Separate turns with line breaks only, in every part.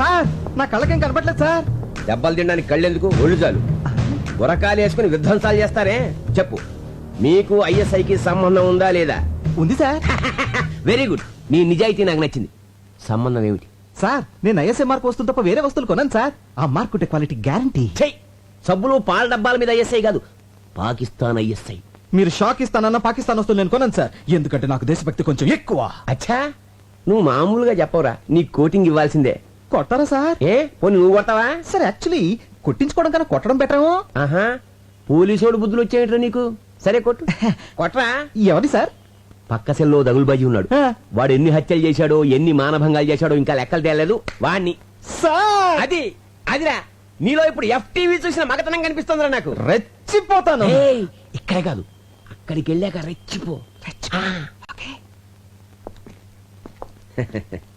Sir నా కళ్ళకేం కనపట్లేదు sir.
దెబ్బలు తినడానికి కళ్ళెందుకు? ఒళ్ళు చాలు. గురకాలు వేసుకుని విధ్వంసాలు చేస్తారే? చెప్పు. మీకు ఐఎస్ఐకి సంబంధం ఉందా లేదా?
ఉంది సార్.
వెరీ గుడ్ నీ నిజాయితీ నాకు నచ్చింది. సంబంధం ఏమిటి?
సార్ నేను ఐఎస్ఐ మార్క్ వస్తువు తప్ప వేరే వస్తువులు కొన్నాను సార్. ఆ మార్క్ ఉంటే క్వాలిటీ గ్యారంటీ
చెయ్ సబ్బులు పాల డబ్బాల మీద ఐఎస్ఐ కాదు. పాకిస్తాన్ ఐఎస్ఐ.
మీరు షాక్ ఇస్తానన్న పాకిస్తాన్ వస్తువులు నేను కొన్నాను సార్. ఎందుకంటే నాకు దేశభక్తి కొంచెం ఎక్కువ.
అచ్చా! నువ్వు మామూలుగా చెప్పవురా? నీ కోటింగ్ ఇవ్వాల్సిందే.
కొట్టారా సార్?
ఏ పోనీ నువ్వు కొడతావా?
సార్ యాక్చువల్లీ కొట్టించుకోవడం కన్నా కొట్టడం బెటరేమో
ఆహా పోలీసోడు బుద్ధులు వచ్చేయట్రా నీకు? సరే కొట్టు. కొట్రా.
ఎవరి సార్?
పక్క సెల్లో దగులుబాజీ ఉన్నాడు. వాడు ఎన్ని హత్యలు చేశాడో ఎన్ని మానభంగాలు చేశాడో ఇంకా లెక్కలు తేలేదు. వాణ్ణి.
సార్!
అది అదిరా. నీలో ఇప్పుడు ఎఫ్టీవీ చూసిన మగతనం కనిపిస్తుందిరా నాకు.
రెచ్చిపోతాను.
ఇక్కడే కాదు. అక్కడికి వెళ్ళాక రెచ్చిపో. ఆ,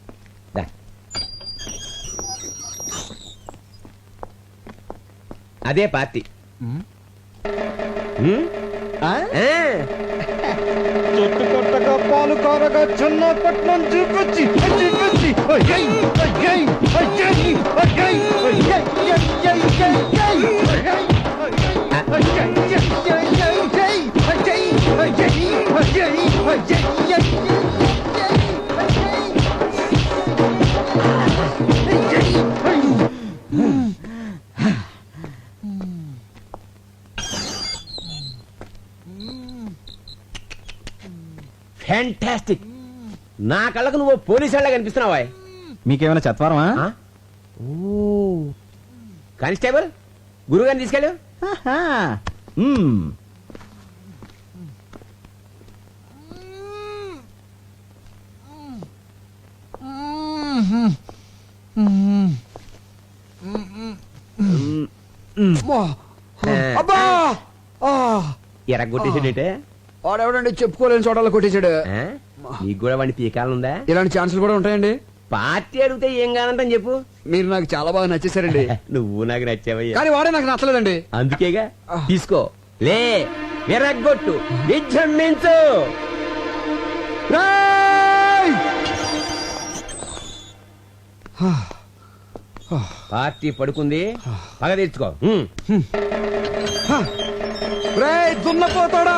అదే పార్టీ
చెట్టు కొట్టగా పాలు కారగా చిన్న పట్నం చూపించి చూపించి అయ్యయ్, అయ్యయ్, అయ్యయ్,
ఫ్యాంటాస్టిక్ నా కళ్ళకు నువ్వు పోలీసు వాళ్ళ కనిపిస్తున్నావా?
మీకేమైనా చత్వారమా?
ఓ. కానిస్టేబుల్ గురుగారిని తీసుకెళ్ళు.
ఆహా.
వాడెవడండి చెప్పుకోలేని చోటలో కొట్టేశాడు?
నీకు కూడా వాడిని పీకాలనుందా?
ఇలాంటి ఛాన్సులు కూడా ఉంటాయండి.
పార్టీ అడిగితే ఏం కానంటని చెప్పు.
మీరు నాకు చాలా బాగా నచ్చేసారండి
నువ్వు నాకు నచ్చావయ్యా.
కానీ వాడే నాకు నచ్చలేదండి.
అందుకేగా? తీసుకో. లే ఎరగొట్టు విజృంభించు! పార్టీ పడుకుంది. పగ తీర్చుకో.
రేయ్, దున్నపోతాడా?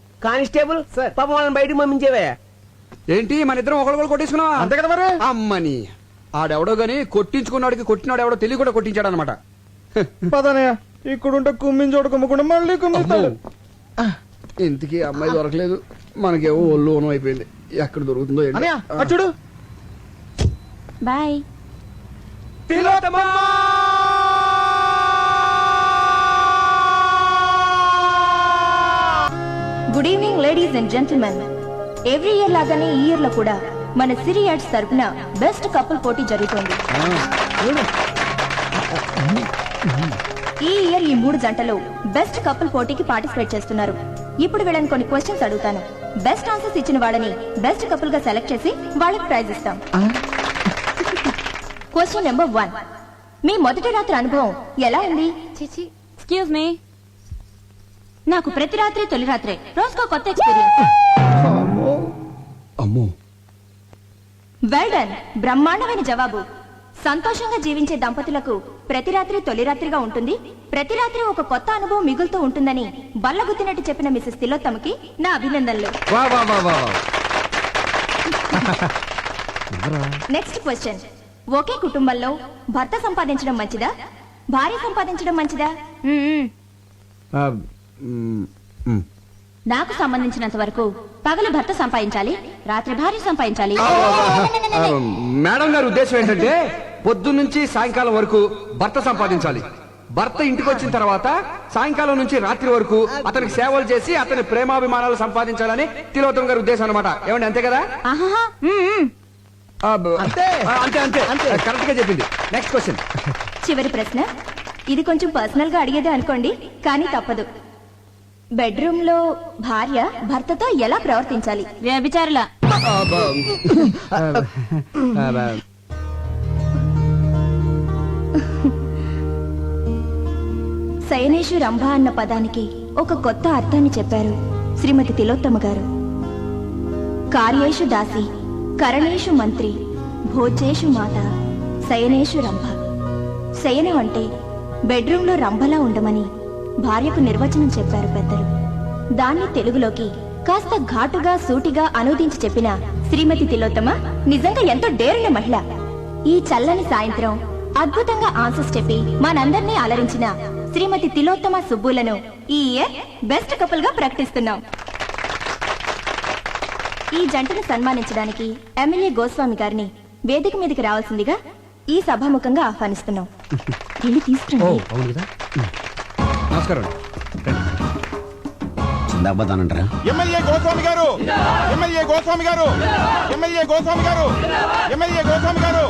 కానిస్టేబుల్ పాపం వాళ్ళని బయటకు పంపించేవే.
ఏంటి? మన ఇద్దరం ఒకళ్ళు కొట్టేసుకున్నావా?
అంతే కదా మరి?
అమ్మని. ఆడెవడో గాని కొట్టించుకున్నాడికి కొట్టినాడు ఎవడో తెలియ కూడా కొట్టించాడు అనమాట
పదనయ్య ఇక్కడుంటే కుమ్మిని చోట కుమ్మకుండా మళ్ళీ కుమ్మిస్తాడు.
ఇంతకీ అమ్మాయి దొరకలేదు. మనకేమో ఒళ్ళు ఓనం అయిపోయింది. ఎక్కడ దొరుకుతుందో
చూడు.
Bye. Good evening ladies and gentlemen every year లాగానే ఈ ఇయర్లో కూడా మన సిరి యాడ్స్ తరపున బెస్ట్ కపుల్ పోటీ జరుగుతోంది. ఈ ఇయర్ ఈ మూడు జంటలు బెస్ట్ కపుల్ పోటీకి పార్టిసిపేట్ చేస్తున్నారు. ఇప్పుడు వీళ్ళని కొన్ని క్వశ్చన్స్ అడుగుతాను. బెస్ట్ ఆన్సర్స్ ఇచ్చిన వాళ్ళని బెస్ట్ కపుల్గా సెలెక్ట్ చేసి వాళ్ళకి ప్రైజ్ ఇస్తాం. క్వశ్చన్ నెంబర్ వన్ మీ మొదటి రాత్రి అనుభవం ఎలా ఉంది?
చిచి ఎక్స్క్యూజ్ మీ నాకు ప్రతి రాత్రి తొలి రాత్రే. రోజుకో కొత్త ఎక్స్పీరియన్స్
అమ్మో.
వెల్ డన్ బ్రహ్మాండమైన జవాబు. సంతోషంగా జీవించే దంపతులకు ప్రతి రాత్రి తొలి రాత్రిగా ఉంటుంది. ప్రతి రాత్రి ఒక కొత్త అనుభవం మిగులుతూ ఉంటుందని బల్లగుద్దినట్టు చెప్పిన మిసెస్ తిలోత్తమకి నా అభినందనలు.
వా వా వా వా
నెక్స్ట్ క్వశ్చన్ ఒకే కుటుంబంలో భర్త సంపాదించడం మంచిదా? భార్య సంపాదించడం మంచిదా? మ్మ్.
నాకు సంబంధించినంత వరకు పగలు భర్త సంపాదించాలి రాత్రి భార్య సంపాదించాలి.
మేడం గారి ఉద్దేశం ఏంటంటే పొద్దు నుంచి సాయంకాలం వరకు భర్త సంపాదించాలి. భర్త ఇంటికి వచ్చిన తర్వాత సాయంకాలం నుంచి రాత్రి వరకు అతనికి సేవలు చేసి అతని ప్రేమాభిమానాలు సంపాదించాలని తిలోత్తం గారి ఉద్దేశం అనమాట ఏమండి అంతే కదా?
అంతే.
అంతే అంతే. కరెక్ట్గా చెప్పింది. నెక్స్ట్ క్వశ్చన్
చివరి ప్రశ్న. ఇది కొంచెం పర్సనల్గా అడిగేదే అనుకోండి కానీ తప్పదు. బెడ్రూమ్లో భార్య భర్తతో ఎలా ప్రవర్తించాలి?
వ్యభిచారుల.
శయనేషు రంభ అన్న పదానికి ఒక కొత్త అర్థాన్ని చెప్పారు శ్రీమతి తిలోత్తమ గారు. కార్యేషు దాసి కరణేషు మంత్రి భోజేషు మాత శయనేషు రంభ. శయనం అంటే బెడ్రూంలో రంభలా ఉండమని భార్యకు నిర్వచనం చెప్పారు పెద్దలు. దాన్ని తెలుగులోకి కాస్త ఘాటుగా సూటిగా అనువదించి చెప్పిన శ్రీమతి తిలోత్తమ నిజంగా ఎంతో డేరున్న మహిళ. ఈ చల్లని సాయంత్రం అద్భుతంగా ఆన్సర్స్ చెప్పి మనందర్నీ అలరించిన శ్రీమతి తిలోత్తమ సుబ్బులను ఈ ఇయర్ బెస్ట్ కపుల్గా ప్రకటిస్తున్నాం. ఈ జంటను సన్మానించడానికి ఎమ్మెల్యే గోస్వామి గారిని వేదిక మీదకి రావాల్సిందిగా ఈ సభాముఖంగా ఆహ్వానిస్తున్నాం. వెళ్ళి తీసుకురండి.
నమస్కారం.
చిందాబాదానంటారా
ఎమ్మెల్యే గోస్వామి గారు! ఎమ్మెల్యే గోస్వామి గారు! ఎమ్మెల్యే గోస్వామి గారు! ఎమ్మెల్యే గోస్వామి గారు!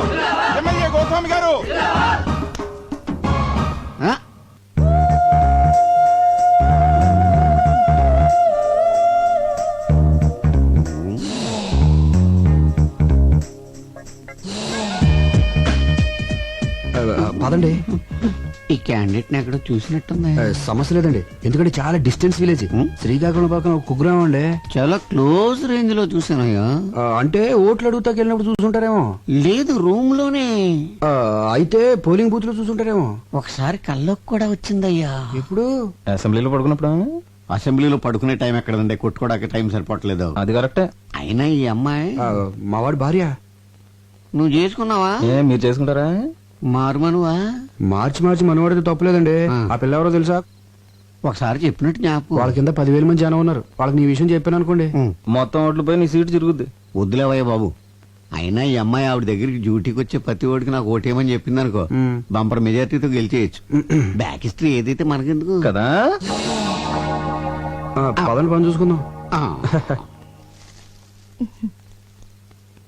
ఎమ్మెల్యే గోస్వామి గారు!
పదండి.
ఈ క్యాండిడేట్ ఎక్కడో చూసినట్టుంది.
సమస్య లేదండి. ఎందుకంటే చాలా డిస్టెన్స్ విలేజ్. శ్రీకాకుళం పక్కన ఒక కుగ్రామం అండి.
చాలా క్లోజ్ రేంజ్లో చూసానయ్యా
ఆ, అంటే ఓట్లు అడుగుతాకి వెళ్ళినప్పుడు చూసుంటారేమో.
లేదు రూమ్లోనే
ఆ, అయితే పోలింగ్ బూత్లో చూసుంటారేమో.
ఒకసారి కళ్ళకు కూడా వచ్చిందయ్యా.
ఎప్పుడు?
అసెంబ్లీలో పడుకున్నప్పుడు
అసెంబ్లీలో పడుకునే టైం ఎక్కడండి? కొట్టుకోవడానికి టైం సరిపోవట్లేదు
అది కరెక్టే.
అయినా ఈ అమ్మాయి
ఆ, మావాడి భార్య.
నువ్వు చేసుకున్నావా?
ఏ మీరు చేసుకుంటారా?
మారుమనువా
మార్చి మార్చి మనవాడితే తప్పలేదండి.
ఆ.
ఆ పిల్ల ఎవరో తెలుసా?
ఒకసారి చెప్పినట్టు జ్ఞాపకం.
వాళ్ళ కింద పదివేల మంది జనం ఉన్నారు. వాళ్ళకి నీ విషయం చెప్పాను అనుకోండి.
మొత్తం ఓట్లు పోయి నీ సీటు తిరుగుద్ది
వద్దులేవయ్య బాబు. అయినా ఈ అమ్మాయి ఆవిడ దగ్గరికి డ్యూటీకి వచ్చే ప్రతి ఓడికి నాకు ఓటేమని చెప్పింది అనుకో. బంపర్ మెజార్టీతో గెలిచేయచ్చు. బ్యాక్ హిస్టరీ ఏదైతే మనకెందుకు?
కదా?
ఆ, పదండి పని చూసుకుందాం.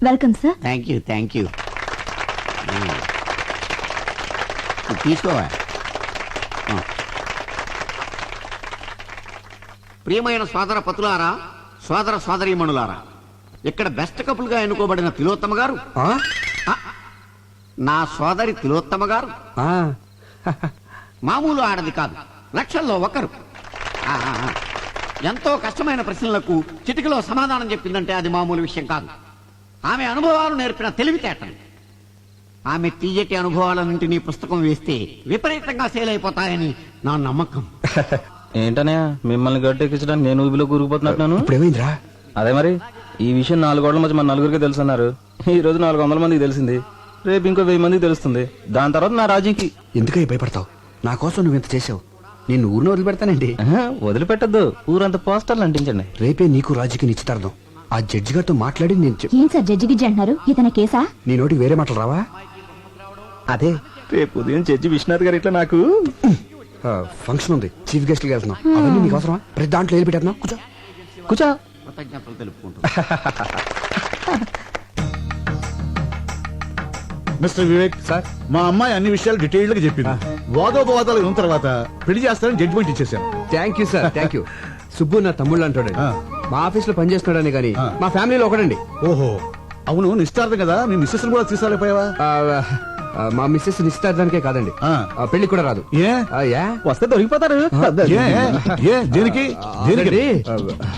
Welcome sir
thank you thank you తీసుకోవా. ప్రియమైన సోదర పతులారా సోదర సోదరీమణులారా ఇక్కడ బెస్ట్ కపుల్గా ఎన్నుకోబడిన తిలోత్తమ గారు. నా సోదరి తిలోత్తమ గారు. మామూలు ఆడది కాదు లక్షల్లో ఒకరు. ఎంతో కష్టమైన ప్రశ్నలకు చిటికలో సమాధానం చెప్పిందంటే అది మామూలు విషయం కాదు. ఆమె అనుభవాలు నేర్పిన తెలివితేటలు. ఆమె తీయటి అనుభవాలన్నింటినీ పుస్తకం వేస్తే విపరీతంగా సేల్ అయిపోతాయని నా నమ్మకం.
ఏంటనే మిమ్మల్ని గట్టెక్కించడానికి నేను ఊబిలో
ఏమైందిరా?
అదే మరి ఈ విషయం నాలుగు గోడల మధ్య మన నలుగురికి తెలుసన్నారు. ఈ రోజు నాలుగు వందల మందికి తెలిసింది. రేపు ఇంకో వెయ్యి మందికి తెలుస్తుంది. దాని తర్వాత నా రాజ్యంకి
ఎందుకై భయపడతావు? నా కోసం నువ్వు ఇంత చేసావు నేను ఊరిని వదిలిపెడతానండి.
వదిలిపెట్టద్దు. ఊరంతా పోస్టర్లు అంటించండి.
రేపే నీకు రాజుకి నిశ్చితార్థం. ఆ జడ్జి గారితో మాట్లాడి నేను
ఏం సార్ జడ్జి గిజ్జి అంటున్నారు? ఇతని కేసా?
నీ నోటికి వేరే మాటలు రావా?
అదే. రేపు ఉదయం జడ్జి విశ్వనాథ్ గారు ఇట్లా నాకు.
ఫంక్షన్ ఉంది. చీఫ్ గెస్ట్కి వెళ్తున్నాం. అవన్నీ నీకు అవసరమా? ప్రతి దాంట్లో ఏది పెట్టేస్తున్నావు? కూర్చో.
కూర్చో.
కృతజ్ఞతలు తెలుపుకుంటూ
మిస్టర్ వివేక్ సార్. మా అమ్మాయి అన్ని విషయాలు డీటెయిల్డ్గా చెప్పింది వాదోపవాదాలు విన్న తర్వాత పెళ్ళి చేస్తారని జడ్జిమెంట్ ఇచ్చేసాను
thank you sir thank you Subbu నా తమ్ముళ్ళు అంటాడు. మా ఆఫీస్లో పనిచేస్తున్నాడని కానీ. మా ఫ్యామిలీలో ఒకడండి.
ఓహో. అవును నిశ్చార్థం కదా? నీ మిస్సెస్ కూడా తీసుకురాలేపోయావా
ఆ, ఆ, మా మిస్సెస్ నిశ్చితార్థానికే కాదండి.
ఆ.
ఆ, పెళ్ళికి కూడా రాదు.
ఏ?
ఆ, యా?
వస్తే దొరికిపోతారు.
ఏ ఏ దేనికి? దేనికి?
అదండి, ఆ,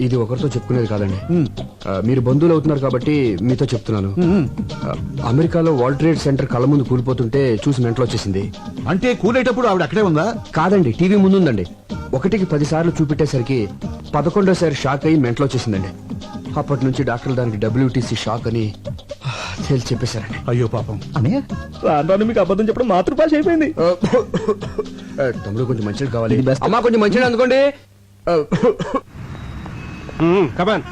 ఇది ఒకరితో చెప్పుకునేది కాదండి. ఆ, మీరు బంధువులు అవుతున్నారు కాబట్టి మీతో చెప్తున్నాను. ఆ, అమెరికాలో వరల్డ్ ట్రేడ్ సెంటర్ కళ్ళ ముందు కూలిపోతుంటే చూసి మెంటలో వచ్చేసింది.
అంటే కూలేటప్పుడు ఆవిడ అక్కడే ఉందా?
కాదండి టీవీ ముందుందండి. ఒకటికి పది సార్లు చూపెట్టేసరికి పదకొండోసారి షాక్ అయ్యి మెంటలో వచ్చేసిందండి. అప్పటి నుంచి డాక్టర్లు దానికి డబ్ల్యూటీసీ షాక్ అని ఆ, తేల్చి చెప్పేశారండి.
అయ్యో పాపం.
అనే రాను మీకు అబద్ధం చెప్పడం మాతృభాష అయిపోయింది.
ఆ, ఆ, తమ్ముడు కొంచెం మంచిది కావాలి. అమ్మా కొంచెం మంచిది అనుకోండి ఆ,
కమాన్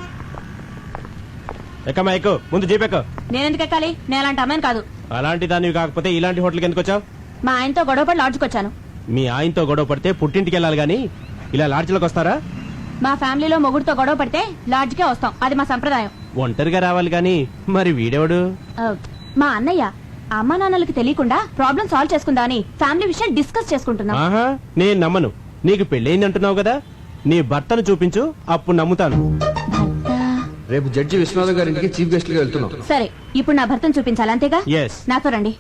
ఎక్కమ్మా ఎక్కు. ముందు జీపెక్కు
నేనెందుకు ఎక్కాలి? నేను అలాంటి అమ్మాయిని కాదు.
అలాంటి దానివి కాకపోతే ఇలాంటి హోటల్కి ఎందుకు వచ్చావు?
మా ఆయనతో గొడవ పడి లాడ్జ్కి వచ్చాను.
మీ ఆయనతో గొడవ పడితే పుట్టింటికి వెళ్ళాలి గాని ఇలా లాడ్జ్లోకి వస్తారా?
మా ఫ్యామిలీలో మొగుడుతో గొడవ పడితే లాడ్జ్కే వస్తాం. అది మా సంప్రదాయం.
ఒంటరిగా రావాలి గాని మరి వీడెవడు?
మా అన్నయ్య అమ్మా నాన్నలకి తెలియకుండా ప్రాబ్లం సాల్వ్ చేసుకుందా అని ఫ్యామిలీ విషయం డిస్కస్ చేసుకుంటున్నాం.
ఆహా నేను నమ్మను. నీకు పెళ్ళయింది అంటున్నావు కదా? నీ భర్తను చూపించు అప్పుడు నమ్ముతాను.
రేపు జడ్జి విశ్వనాథం గారి ఇంటికి చీఫ్ గెస్ట్గా వెళ్తున్నాం.
సరే ఇప్పుడు నా భర్తను చూపించాలి అంతేగా?
Yes.
నాతో రండి.